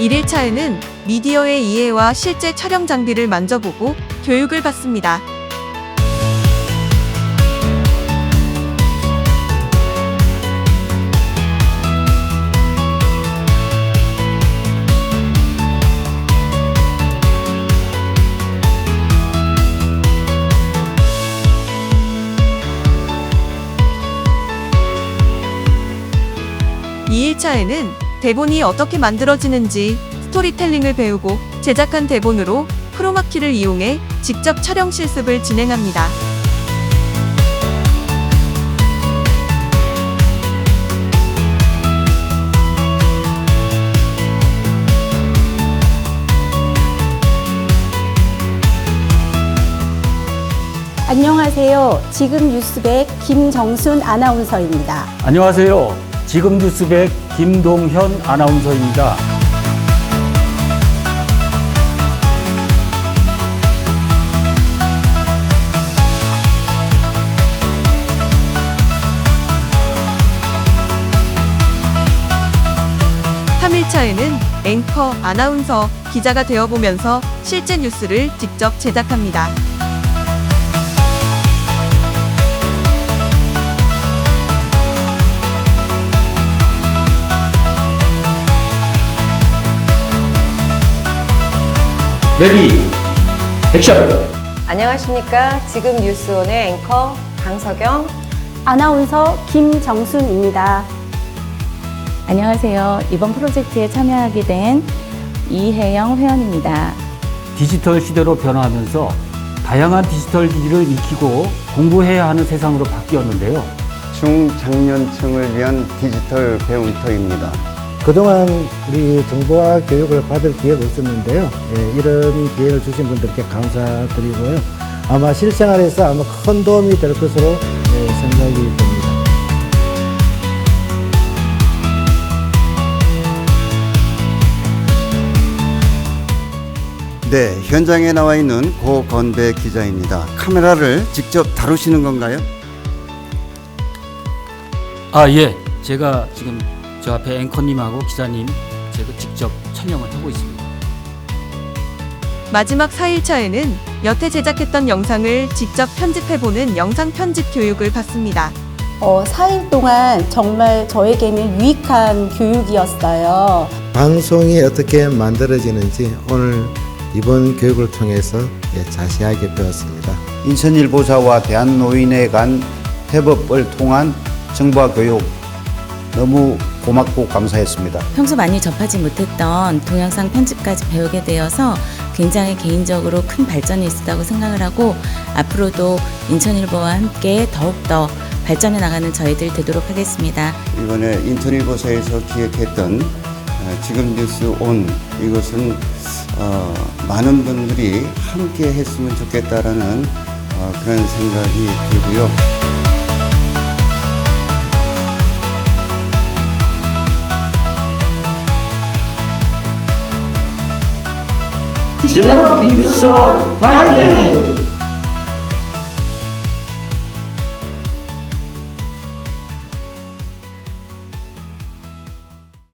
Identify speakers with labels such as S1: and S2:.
S1: 1일차에는 미디어의 이해와 실제 촬영 장비를 만져보고 교육을 받습니다. 이일차에는 대본이 어떻게 만들어지는지 스토리텔링을 배우고 제작한 대본으로 크로마키를 이용해 직접 촬영 실습을 진행합니다.
S2: 안녕하세요. 지금 뉴스백 김정순 아나운서입니다.
S3: 안녕하세요. 지금 뉴스백 김동현 아나운서입니다.
S1: 삼일차에는 앵커, 아나운서, 기자가 되어보면서 실제 뉴스를 직접 제작합니다.
S3: 레디 액션!
S4: 안녕하십니까. 지금 뉴스원의 앵커 강석영.
S2: 아나운서 김정순입니다.
S5: 안녕하세요. 이번 프로젝트에 참여하게 된 이혜영 회원입니다.
S3: 디지털 시대로 변화하면서 다양한 디지털 기기를 익히고 공부해야 하는 세상으로 바뀌었는데요.
S6: 중장년층을 위한 디지털 배움터입니다.
S7: 그동안 우리 정보화 교육을 받을 기회가 없었는데요. 예, 이런 기회를 주신 분들께 감사드리고요. 아마 실생활에서 아마 큰 도움이 될 것으로 예, 생각이 됩니다.
S6: 네, 현장에 나와 있는 고건배 기자입니다. 카메라를 직접 다루시는 건가요?
S3: 아, 예. 제가 지금 저 앞에 앵커님하고 기자님 제가 직접 촬영을 하고 있습니다.
S1: 마지막 4일차에는 여태 제작했던 영상을 직접 편집해보는 영상 편집 교육을 받습니다.
S2: 어, 4일 동안 정말 저에게는 유익한 교육이었어요.
S7: 방송이 어떻게 만들어지는지 오늘 이번 교육을 통해서 예, 자세하게 배웠습니다.
S6: 인천일보사와 대한노인회 간 협업을 통한 정보화 교육 너무 고맙고 감사했습니다.
S5: 평소 많이 접하지 못했던 동영상 편집까지 배우게 되어서 굉장히 개인적으로 큰 발전이 있었다고 생각을 하고 앞으로도 인천일보와 함께 더욱더 발전해 나가는 저희들 되도록 하겠습니다.
S6: 이번에 인천일보사에서 기획했던 어, 지금 뉴스 온 이것은 어, 많은 분들이 함께 했으면 좋겠다라는 어, 그런 생각이 들고요.
S3: 지금 뉴스 화이팅!